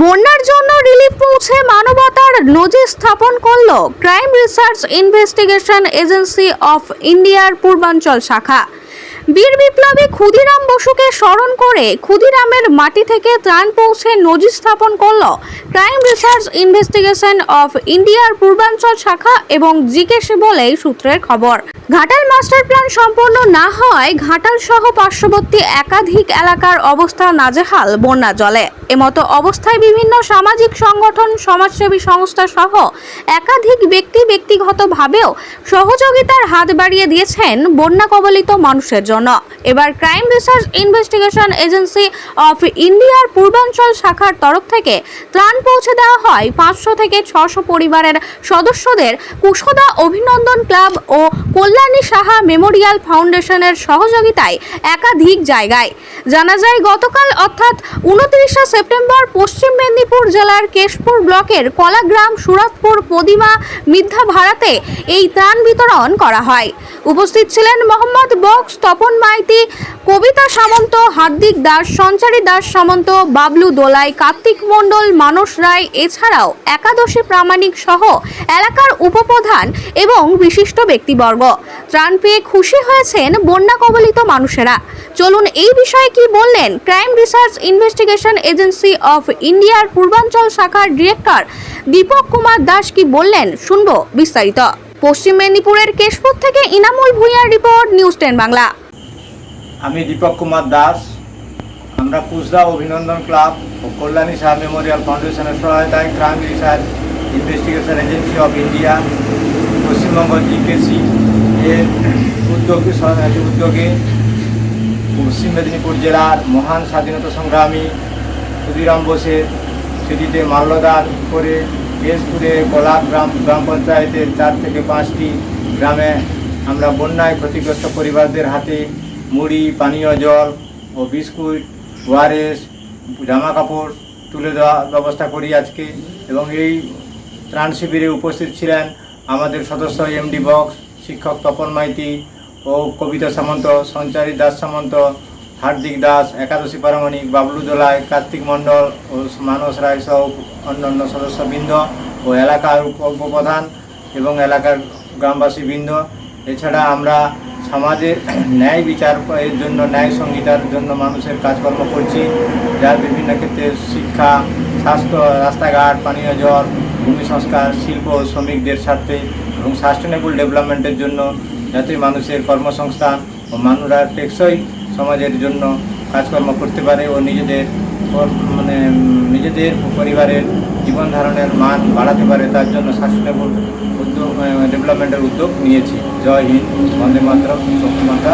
বন্যার জন্য রিলিফ পৌঁছে মানবতার নজির স্থাপন করল crime research investigation agency of ইন্ডিয়ার পূর্বাঞ্চল শাখা। বীর বিপ্লবী ক্ষুদিরাম বসুকে স্মরণ করে ক্ষুদিরামের মাটি থেকে ত্রাণ পৌঁছে নজির স্থাপন করল ক্রাইম রিসার্চ ইনভেস্টিগেশন অফ ইন্ডিয়ার পূর্বাঞ্চল শাখা এবং জিকেসি বলেই সূত্রের খবর। ঘাটাল মাস্টার প্ল্যান সম্পন্ন না হওয়ায় ঘাটাল সহ পার্শ্ববর্তী একাধিক এলাকার অবস্থা নাজেহাল বন্যা জলে। এমতো অবস্থায় বিভিন্ন সামাজিক সংগঠন, সমাজসেবী সংস্থা সহ একাধিক ব্যক্তি ব্যক্তিগতভাবেও সহযোগিতার হাত বাড়িয়ে দিয়েছেন বন্যা কবলিত মানুষের জন্য। এবার crime research investigation agency of ইন্ডিয়ার পূর্বাঞ্চল শাখার তরফ থেকে ত্রাণ পৌঁছে দেওয়া হয় পাঁচশো থেকে ছশো পরিবারের সদস্যদের কুশদা অভিনন্দন ক্লাব ও কল্যাণী সাহা মেমোরিয়াল ফাউন্ডেশনের সহযোগিতায় একাধিক জায়গায়। জানা যায়, গতকাল অর্থাৎ উনত্রিশে সেপ্টেম্বর পশ্চিম মেদিনীপুর জেলার কেশপুর ব্লকের কলাগ্রাম, সুরতপুর পদিমা মিথ্যা ভাড়াতে এই ত্রাণ বিতরণ করা হয়। উপস্থিত ছিলেন মোহাম্মদ বক্স, তপন মাইতি কবিতা সামন্ত, হার্দিক দাস, সঞ্চারী দাস সামন্ত, বাবলু দোলাই, কার্তিক মণ্ডল, মানস রায় এছাড়াও একাদশী প্রামাণিক সহ এলাকার উপপ্রধান এবং বিশিষ্ট ব্যক্তিবর্গ। ত্রাণ পেয়ে খুশি হয়েছেন বন্যা কবলিত মানুষেরা। চলুন এই বিষয়ে কি বললেন crime research investigation agency of ইন্ডিয়ার পূর্বাঞ্চল শাখার ডিরেক্টর দীপক কুমার দাস কি বললেন শুনব বিস্তারিত। পশ্চিম মেদিনীপুরের কেশপুর থেকে ইনামুল ভুঁইয়ার রিপোর্ট, নিউজ টেন বাংলা। আমি দীপক কুমার দাস। আমরা কুসদা অভিনন্দন ক্লাব ও কল্যাণী শাহ মেমোরিয়াল ফাউন্ডেশনের সহায়তায় crime research investigation agency of India, Paschimbanga GKC এর উদ্যোগে উদ্যোগে পশ্চিম মেদিনীপুর জেলার মহান স্বাধীনতা সংগ্রামী ক্ষুদিরাম বোসের স্মৃতিতে মাল্যদান করে কেশপুরে কলা গ্রাম গ্রাম পঞ্চায়েতের চার থেকে পাঁচটি গ্রামে আমরা বন্যায় ক্ষতিগ্রস্ত পরিবারদের হাতে মুড়ি, পানীয় জল ও বিস্কুট, ওয়ারেস, জামা কাপড় তুলে দেওয়ার ব্যবস্থা করি আজকে এবং এই ত্রাণ শিবিরে উপস্থিত ছিলেন আমাদের সদস্য এমডি বক্স, শিক্ষক তপন মাইতি ও কবিতা সামন্ত, সঞ্চারী দাস সামন্ত, হার্দিক দাস, একাদশী পারমাণিক, বাবলু দোলাই কার্তিক মণ্ডল ও মানস রায় সহ অন্যান্য সদস্যবৃন্দ ও এলাকার উপপ্রধান এবং এলাকার গ্রামবাসী বৃন্দ এছাড়া আমরা সমাজের ন্যায় বিচার এর জন্য, ন্যায় সংহিতার জন্য মানুষের কাজকর্ম করছি, যার বিভিন্ন ক্ষেত্রে শিক্ষা, স্বাস্থ্য, রাস্তাঘাট, পানীয় জল, ভূমি সংস্কার, শিল্প, শ্রমিকদের স্বার্থে এবং সাস্টেনেবল ডেভেলপমেন্টের জন্য যাতে মানুষের কর্মসংস্থান ও মানুষরা টেকসই সমাজের জন্য কাজকর্ম করতে পারে ও নিজেদের মানে নিজেদের পরিবারের জীবন ধারণের মান বাড়াতে পারে, তার জন্য সাস্টেনেবল ডেভেলপমেন্টের উদ্যোগ নিয়েছি। জয় হিন্দ বন্দে মাতরম মাতা